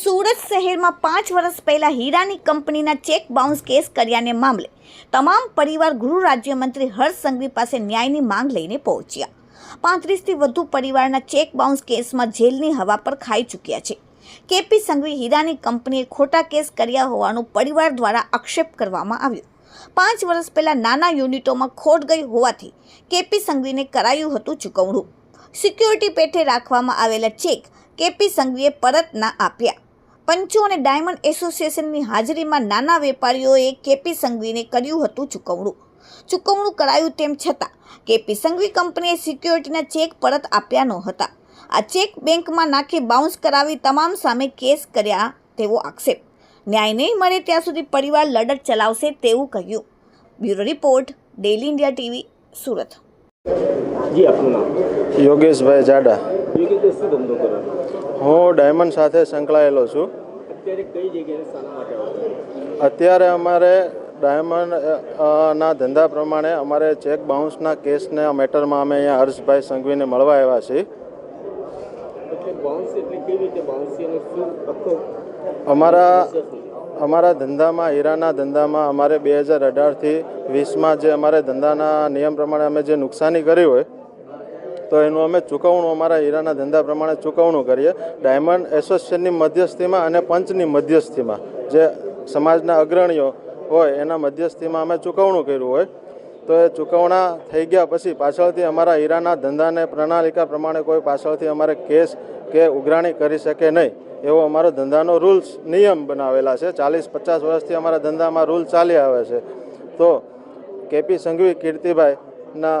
સુરત શહેરમાં પાંચ વર્ષ પહેલા હીરાની કંપનીના ચેક બાઉન્સ કેસ કર્યાને મામલે તમામ પરિવાર ગૃહ રાજ્યમંત્રી હર્ષ સંઘવી પાસે ન્યાયની માંગ લઈને પહોંચ્યા. પાંત્રીસથી વધુ પરિવારના ચેક બાઉન્સ કેસમાં જેલની હવા પર ખાઈ ચૂક્યા છે. કેપી સંઘવી હીરાની કંપનીએ ખોટા કેસ કર્યા હોવાનું પરિવાર દ્વારા આક્ષેપ કરવામાં આવ્યો. પાંચ વર્ષ પહેલાં નાના યુનિટોમાં ખોટ ગઈ હોવાથી કેપી સંઘવીને કરાયું હતું ચૂકવણું. સિક્યોરિટી પેઠે રાખવામાં આવેલા ચેક કેપી સંઘવીએ પરત ના આપ્યા. પંચો અને ડાયમંડ એસોસિએશનની હાજરીમાં નાના વેપારીઓએ કેપી સંઘવીને કર્યું હતું ચૂકવણું. ચૂકવણું કરાયું તેમ છતાં કેપી સંઘવી કંપનીએ સિક્યોરિટીના ચેક પરત આપ્યા ન હતા આ ચેક બેંકમાં નાખી બાઉન્સ કરાવી તમામ સામે કેસ કર્યા તેવો આક્ષેપ. ન્યાય નહીં મળે ત્યાં સુધી પરિવાર લડત ચલાવશે તેવું કહ્યું. Bureau report daily India TV Surat. જી આપનું નામ? યોગેશભાઈ જાડા. શું ધંધો કરો હું ડાયમંડ સાથે સંકળાયેલો છું. અત્યારે કઈ જગ્યાએ શાના માટે અત્યારે અમારે ડાયમંડ ના ધંધા પ્રમાણે અમારે ચેક બાઉન્સના કેસને મેટરમાં અમે અહીંયા હર્ષભાઈ સંઘવીને મળવા આવ્યા છીએ. અમારા? અમારા ધંધામાં હીરાના ધંધામાં અમારે બે હજાર અઢારથી વીસમાં જે અમારે ધંધાના નિયમ પ્રમાણે અમે જે નુકસાની કરી હોય તો એનું અમે ચૂકવણું અમારા હીરાના ધંધા પ્રમાણે ચૂકવણું કરીએ. ડાયમંડ એસોસિએશનની મધ્યસ્થીમાં અને પંચની મધ્યસ્થીમાં. જે સમાજના અગ્રણીઓ હોય, એના મધ્યસ્થીમાં અમે ચૂકવણું કર્યું હોય. તો એ ચૂકવણા થઈ ગયા પછી પાછળથી અમારા હીરાના ધંધાને પ્રણાલિકા પ્રમાણે કોઈ પાછળથી અમારે કેસ કે ઉઘરાણી કરી શકે નહીં. એવો અમારો ધંધાનો રૂલ્સ નિયમ બનાવેલા છે. ચાલીસ પચાસ વર્ષથી અમારા ધંધામાં રૂલ ચાલી આવે છે. તો કેપી સંઘવી કીર્તિભાઈના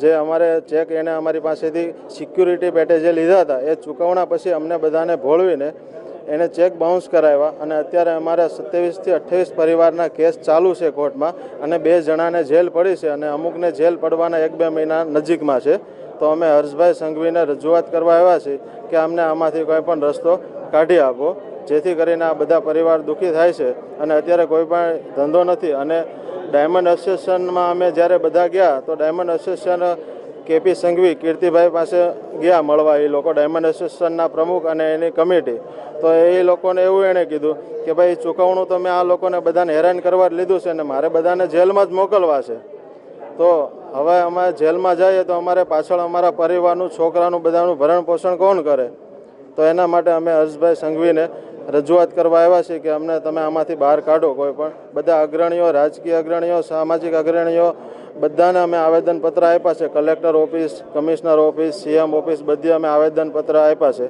જે અમારે ચેક એને અમારી પાસેથી સિક્યુરિટી પેટે જે લીધા હતા, એ ચૂકવણા પછી અમને બધાને ભોળવીને એને ચેક બાઉન્સ કરાવ્યા અને અત્યારે અમારા સત્યાવીસથી અઠ્યાવીસ પરિવારના કેસ ચાલુ છે કોર્ટમાં અને બે જણાને જેલ પડી છે અને અમુકને જેલ પડવાના એક બે મહિના નજીકમાં છે. તો અમે હર્ષભાઈ સંઘવીને રજૂઆત કરવા આવ્યા છીએ કે અમને આમાંથી કોઈ પણ રસ્તો કાઢી આપો, જેથી કરીને આ બધા પરિવાર દુઃખી થાય છે અને અત્યારે કોઈ પણ ધંધો નથી અને ડાયમંડ એસોસિએશનમાં અમે જ્યારે બધા ગયા, તો diamond association KP Sanghavi, Kirtibhai પાસે ગયા મળવા. એ લોકો ડાયમંડ એસોસિએશનના પ્રમુખ અને એની કમિટી. તો એ લોકોને એવું એણે કીધું કે ભાઈ ચૂકવણું તો મેં આ લોકોને બધાને હેરાન કરવા લીધું છે અને મારે બધાને જેલમાં જ મોકલવા છે. તો હવે અમે જેલમાં જઈએ તો અમારે પાછળ અમારા પરિવારનું, છોકરાનું બધાનું ભરણ પોષણ કોણ કરે? તો એના માટે અમે હર્ષભાઈ સંઘવીને રજૂઆત કરવા આવ્યા છીએ કે અમને તમે આમાંથી બહાર કાઢો કોઈ પણ. બધા અગ્રણીઓ રાજકીય અગ્રણીઓ સામાજિક અગ્રણીઓ બધાને અમે આવેદનપત્ર આપ્યા છે. Collector office commissioner office CM office બધી અમે આવેદનપત્ર આપ્યા છે.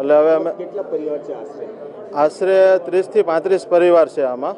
એટલે હવે અમે કેટલા પરિવાર છે આશરે? આશરે ત્રીસથી પાંત્રીસ પરિવાર છે આમાં.